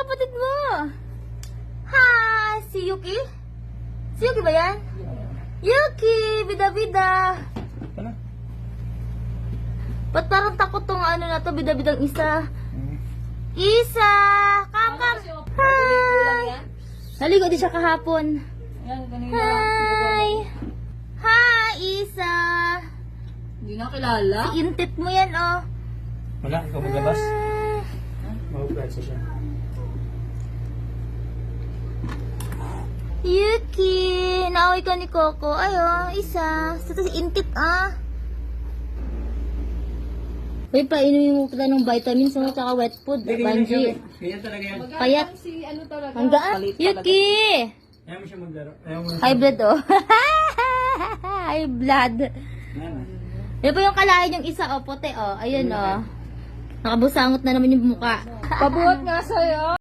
kapatid mo. Hi! Si Yuki? Si Yuki ba yan? Yuki! Bida-bida! Ano? Ba't parang takot tong ano na to, bida-bidang isa? Isa! Kam, kam! Hi! Naligo din siya kahapon. Yan, kanina lang. Hi! Hi, Isa! Hindi na kilala. Intit mo yan, oh. Wala, ikaw maglabas. Ah. Mahuplatsa siya. Yuki! Naaway ka ni Coco. Ay, oh, isa. Sa si intit, ah. Uy, painumin mo pala ng vitamins mo tsaka wet food. Banji. Ganyan talaga yan. Payat. Si ano talaga. Ang gaan. Yuki! Ayaw mo siya maglaro. Ayaw mo High blood, oh. High blood. Ano? Yan po yung kalahin yung isa, oh, puti, oh. Ayun, oh. Nakabusangot na naman yung mukha. Pabuhat nga sa'yo.